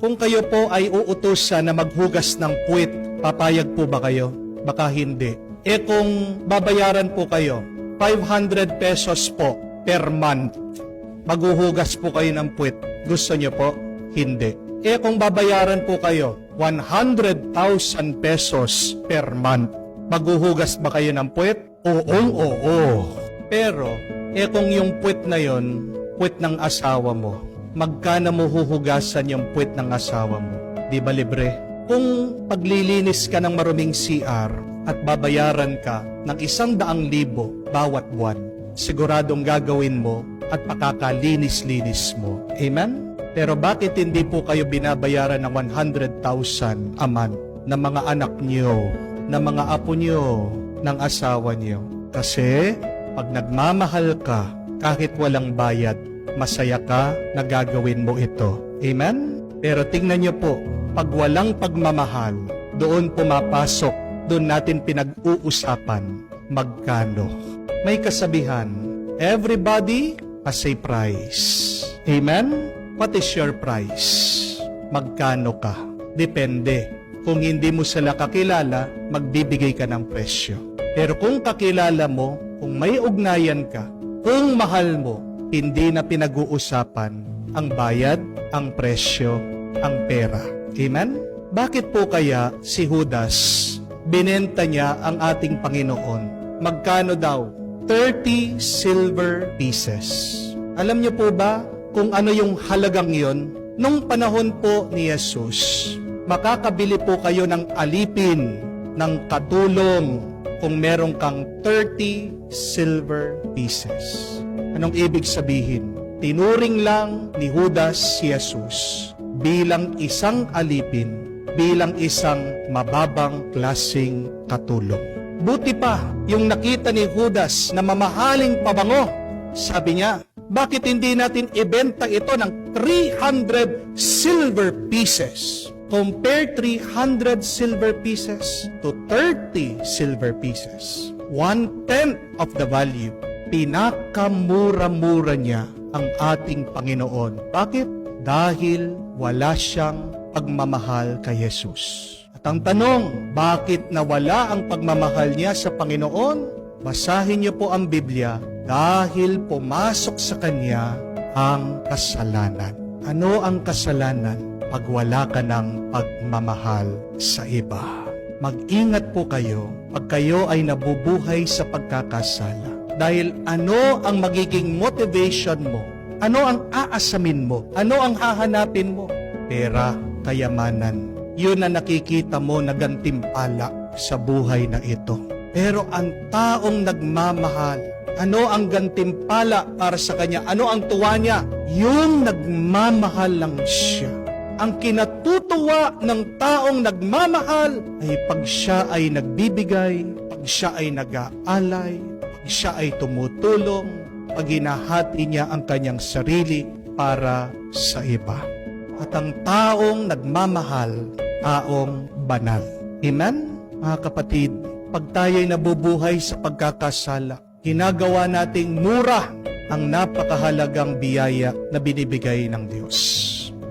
Kung kayo po ay uutusan na maghugas ng puwit, papayag po ba kayo? Baka hindi. E kung babayaran po kayo, 500 pesos po per month, maghuhugas po kayo ng puwit. Gusto nyo po? Hindi. E kung babayaran po kayo, 100,000 pesos per month, maghuhugas ba kayo ng puwit? Oo, oo. Pero, e kung yung puwit na yon, puwit ng asawa mo, magkano mo huhugasan yung puwit ng asawa mo? Di ba libre? Kung paglilinis ka ng maruming CR at babayaran ka ng isang daang libo bawat buwan, siguradong gagawin mo at pakakalinis-linis mo. Amen? Pero bakit hindi po kayo binabayaran ng 100,000 a month ng mga anak niyo, ng mga apo niyo, ng asawa niyo? Kasi pag nagmamahal ka, kahit walang bayad, masaya ka na gagawin mo ito. Amen? Pero tingnan niyo po, pag walang pagmamahal, doon pumapasok, doon natin pinag-uusapan magkano. May kasabihan, everybody has a price. Amen? What is your price? Magkano ka? Depende. Kung hindi mo sila kakilala, magbibigay ka ng presyo. Pero kung kakilala mo, kung may ugnayan ka, kung mahal mo, hindi na pinag-uusapan ang bayad, ang presyo, ang pera. Amen? Bakit po kaya si Judas binenta niya ang ating Panginoon? Magkano daw? 30 silver pieces. Alam niyo po ba kung ano yung halagang yon? Nung panahon po ni Jesus, makakabili po kayo ng alipin, ng katulong, kung meron kang 30 silver pieces. Anong ibig sabihin? Tinuring lang ni Judas si Jesus bilang isang alipin, bilang isang mababang klasing katulong. Buti pa yung nakita ni Judas na mamahaling pabango. Sabi niya, bakit hindi natin ibenta ito ng 300 silver pieces? Compare 300 silver pieces to 30 silver pieces. One-tenth of the value. Pinakamura-mura niya ang ating Panginoon. Bakit? Dahil wala siyang pagmamahal kay Jesus. At ang tanong, bakit nawala ang pagmamahal niya sa Panginoon? Basahin niyo po ang Biblia dahil pumasok sa kanya ang kasalanan. Ano ang kasalanan? Pag wala ka ng pagmamahal sa iba. Mag-ingat po kayo pag kayo ay nabubuhay sa pagkakasala. Dahil ano ang magiging motivation mo? Ano ang aasamin mo? Ano ang hahanapin mo? Pera, kayamanan. Yun na nakikita mo na gantimpala sa buhay na ito. Pero ang taong nagmamahal, ano ang gantimpala para sa kanya? Ano ang tuwa niya? Yung nagmamahal lang siya. Ang kinatutuwa ng taong nagmamahal ay pag siya ay nagbibigay, pag siya ay nag-aalay, siya ay tumutulong, pag hinahati niya ang kanyang sarili para sa iba. At ang taong nagmamahal, taong banal. Amen? Mga kapatid, pag tayo'y nabubuhay sa pagkakasala, ginagawa nating mura ang napakahalagang biyaya na binibigay ng Diyos.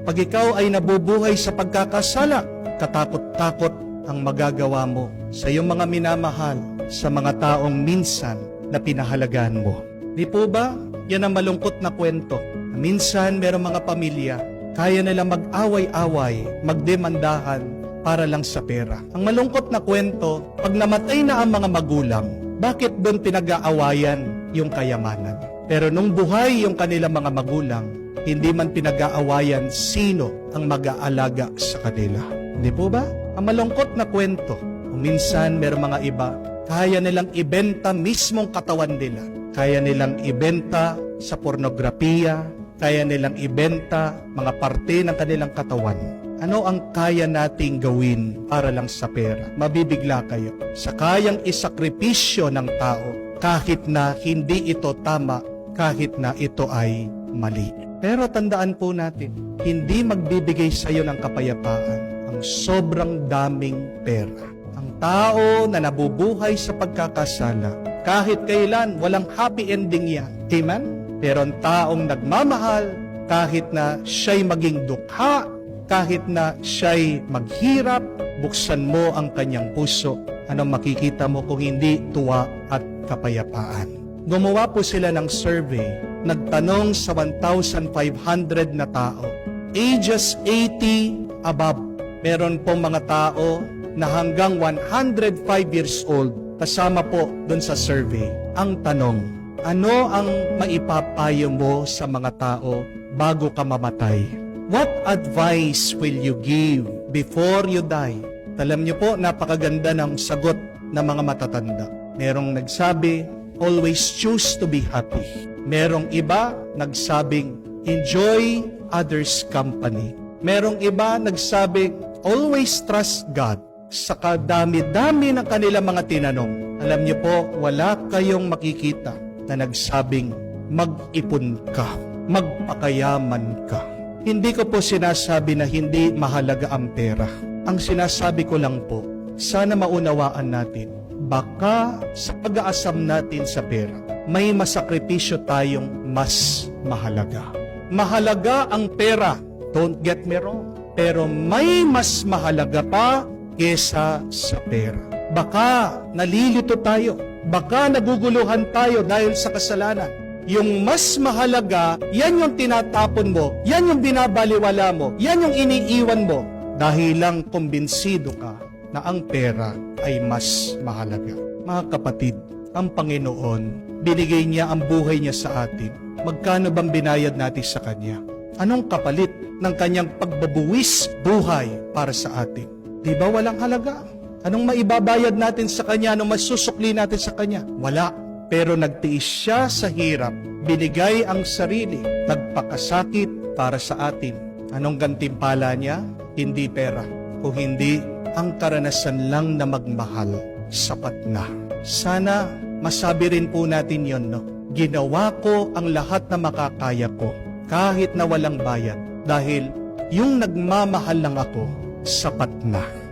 Pag ikaw ay nabubuhay sa pagkakasala, katakot-takot ang magagawa mo sa iyong mga minamahal, sa mga taong minsan na pinahalagaan mo. Di po ba? Yan ang malungkot na kwento. Minsan, merong mga pamilya, kaya nila mag-away-away, magdemandahan para lang sa pera. Ang malungkot na kwento, pag namatay na ang mga magulang, bakit doon pinag-aawayan yung kayamanan? Pero nung buhay yung kanilang mga magulang, hindi man pinag-aawayan sino ang mag-aalaga sa kanila. Hindi po ba? Ang malungkot na kwento. Minsan merong mga iba, kaya nilang ibenta mismong katawan nila. Kaya nilang ibenta sa pornografiya, kaya nilang ibenta mga parte ng kanilang katawan. Ano ang kaya nating gawin para lang sa pera? Mabibigla kayo. Sa kayang isakripisyo ng tao, kahit na hindi ito tama, kahit na ito ay mali. Pero tandaan po natin, hindi magbibigay sa iyo ng kapayapaan ang sobrang daming pera. Ang tao na nabubuhay sa pagkakasala, kahit kailan, walang happy ending yan. Amen? Pero ang taong nagmamahal, kahit na siya'y maging dukha, kahit na siya'y maghirap, buksan mo ang kanyang puso. Anong makikita mo kung hindi tuwa at kapayapaan? Gumawa po sila ng survey. Nagtanong sa 1,500 na tao. Ages 80 above. Meron pong mga tao na hanggang 105 years old kasama po dun sa survey. Ang tanong, ano ang maipapayo mo sa mga tao bago ka mamatay? What advice will you give before you die? Alam niyo po, napakaganda ng sagot ng mga matatanda. Merong nagsabi, always choose to be happy. Merong iba nagsabing, enjoy others' company. Merong iba nagsabing, always trust God. Sa kadami-dami ng kanilang mga tinanong, alam niyo po, wala kayong makikita na nagsabing, mag-ipon ka, magpakayaman ka. Hindi ko po sinasabi na hindi mahalaga ang pera. Ang sinasabi ko lang po, sana maunawaan natin, baka sa pag-aasam natin sa pera, may masakripisyo tayong mas mahalaga. Mahalaga ang pera, don't get me wrong, pero may mas mahalaga pa kesa sa pera. Baka nalilito tayo, baka naguguluhan tayo dahil sa kasalanan. Yung mas mahalaga, yan yung tinatapon mo, yan yung binabaliwala mo, yan yung iniiwan mo dahil lang kumbinsido ka na ang pera ay mas mahalaga. Mga kapatid, ang Panginoon, binigay niya ang buhay niya sa atin. Magkano bang binayad natin sa Kanya? Anong kapalit ng Kanyang pagbabuwis buhay para sa atin? Di ba walang halaga? Anong maibabayad natin sa Kanya? Anong masusukli natin sa Kanya? Wala. Pero nagtiis siya sa hirap, binigay ang sarili, nagpakasakit para sa atin. Anong gantimpala niya? Hindi pera. Kung hindi, ang karanasan lang na magmahal, sapat na. Sana masabi rin po natin yon, no? Ginawa ko ang lahat na makakaya ko, kahit na walang bayad, dahil yung nagmamahal lang ako, sapat na.